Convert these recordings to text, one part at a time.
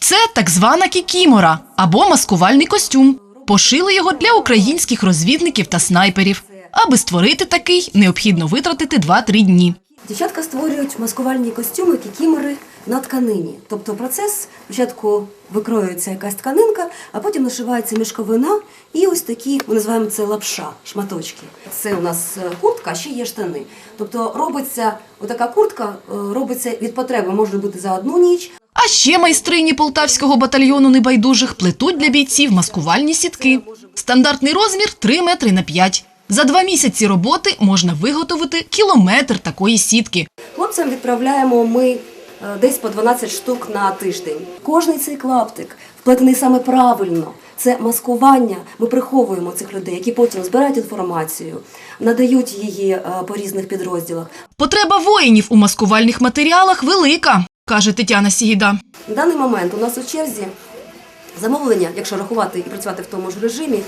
Це так звана кікімора або маскувальний костюм. Пошили його для українських розвідників та снайперів. Аби створити такий, необхідно витратити 2-3 дні. Дівчатка створюють маскувальні костюми, кікімори на тканині. Тобто процес спочатку викроюється якась тканинка, а потім нашивається мішковина і ось такі, ми називаємо це лапша, шматочки. Це у нас е, куртка, ще є штани. Тобто робиться отака куртка, е, робиться від потреби, може бути за одну ніч, А ще майстрині полтавського батальйону небайдужих плетуть для бійців маскувальні сітки. Стандартний розмір 3 метри на 5. За два місяці роботи можна виготовити кілометр такої сітки. Хлопцям відправляємо ми е, десь по 12 штук на тиждень. Кожний цей клаптик вплетений саме правильно. Це маскування. Ми приховуємо цих людей, які потім збирають інформацію, надають її е, по різних підрозділах. Потреба воїнів у маскувальних матеріалах велика, каже Тетяна Сігіда. На даний момент у нас у черзі замовлення, якщо рахувати і працювати в тому ж режимі,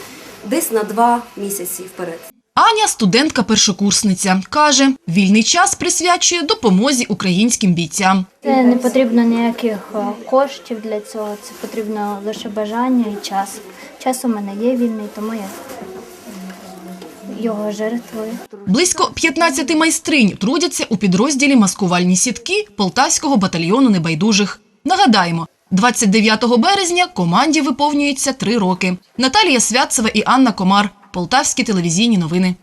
десь на два місяці вперед. Аня студентка першокурсниця каже, вільний час присвячує допомозі українським бійцям. Це не потрібно ніяких е, коштів для цього, це потрібно лише бажання і час. Час у мене є вільний, тому я його жертвою. Близько 15 майстринь трудяться у підрозділі маскувальні сітки Полтавського батальйону небайдужих. Нагадаємо, 29 березня команді виповнюється три роки. Наталія Святцева і Анна Комар. Полтавські телевізійні новини.